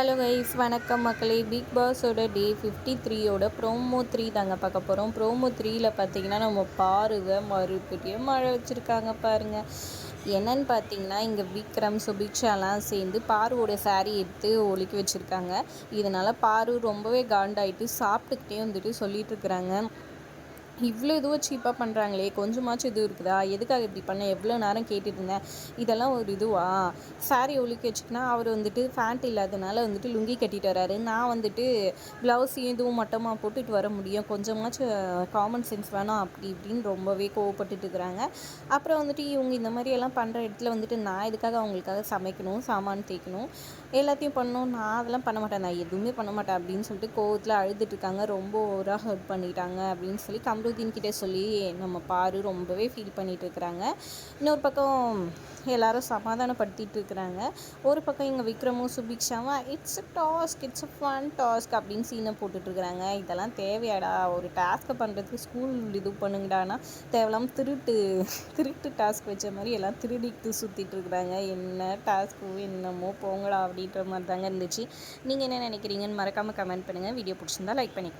Hello guys வணக்கம் மக்களே. Bigg பாஸோட டே ஃபிஃப்டி த்ரீயோட ப்ரோமோ த்ரீ தாங்க பார்க்க போகிறோம் ப்ரோமோ த்ரீயில் பார்த்தீங்கன்னா நம்ம பாருவை மறுபடியும் மழை வச்சுருக்காங்க பாருங்கள் என்னன்னு பார்த்தீங்கன்னா இங்கே விக்ரம் சுபிக்ஷாலாம் சேர்ந்து பாருவோட சாரீ எடுத்து ஒழிக்க வச்சுருக்காங்க. இதனால் பாரு ரொம்பவே காண்டாயிட்டு சாப்பிட்டுக்கிட்டே வந்துட்டு சொல்லிகிட்டு இருக்கிறாங்க. இவ்வளோ இதுவும் சீப்பாக பண்ணுறாங்களே கொஞ்சமாச்சும் இது இருக்குதா? எதுக்காக இப்படி பண்ண? எவ்வளோ நேரம் கேட்டுட்டு இருந்தேன் இதெல்லாம் ஒரு இதுவா? சாரி ஒழிக்க வச்சுக்கினா அவர் வந்துட்டு ஃபேண்ட் இல்லாதனால வந்துட்டு லுங்கி கட்டிட்டு வராரு. நான் வந்துட்டு ப்ளவுஸ் இதுவும் மட்டமாக போட்டுட்டு வர முடியும்? கொஞ்சமாச்சும் காமன் சென்ஸ் வேணாம். அப்படி இப்படின்னு ரொம்பவே கோவப்பட்டுட்டு இருக்கிறாங்க. அப்புறம் வந்துட்டு இவங்க இந்த மாதிரி எல்லாம் பண்ணுற இடத்துல வந்துட்டு நான் இதுக்காக அவங்களுக்காக சமைக்கணும்? சாமான் தேய்க்கணும்? எல்லாத்தையும் பண்ணணும். நான் அதெல்லாம் பண்ண மாட்டேன். நான் எதுவுமே பண்ண மாட்டேன் அப்படின்னு சொல்லிட்டு கோவத்தில் அழுதுட்டு இருக்காங்க. ரொம்ப ஓவராக ஹர்ட் பண்ணிட்டாங்க அப்படின்னு சொல்லி கம்ரு அமருதீன் கிட்டே சொல்லி நம்ம பாரு ரொம்பவே ஃபீல் பண்ணிகிட்டு இருக்கிறாங்க இன்னொரு பக்கம் எல்லாரும் சமாதானப்படுத்திட்டு இருக்கிறாங்க ஒரு பக்கம் இங்கே விக்ரமும் சுபிக்ஷாவும் it's a task it's a fun task அப்படின்னு சீனை போட்டுட்ருக்குறாங்க இதெல்லாம் தேவையாடா ஒரு டாஸ்க்கை பண்ணுறதுக்கு ஸ்கூல் இது பண்ணுங்கடானா தேவையில்லாமல் திருட்டு திருட்டு டாஸ்க் வச்ச மாதிரி எல்லாம் திருடிட்டு சுற்றிட்டு இருக்கிறாங்க என்ன டாஸ்க்கு என்னமோ போங்கடா அப்படின்ற மாதிரி தாங்க இருந்துச்சு. நீங்கள் என்ன நினைக்கிறீங்கன்னு மறக்காமல் கமெண்ட் பண்ணுங்கள் வீடியோ பிடிச்சிருந்தா லைக் பண்ணிக்கோ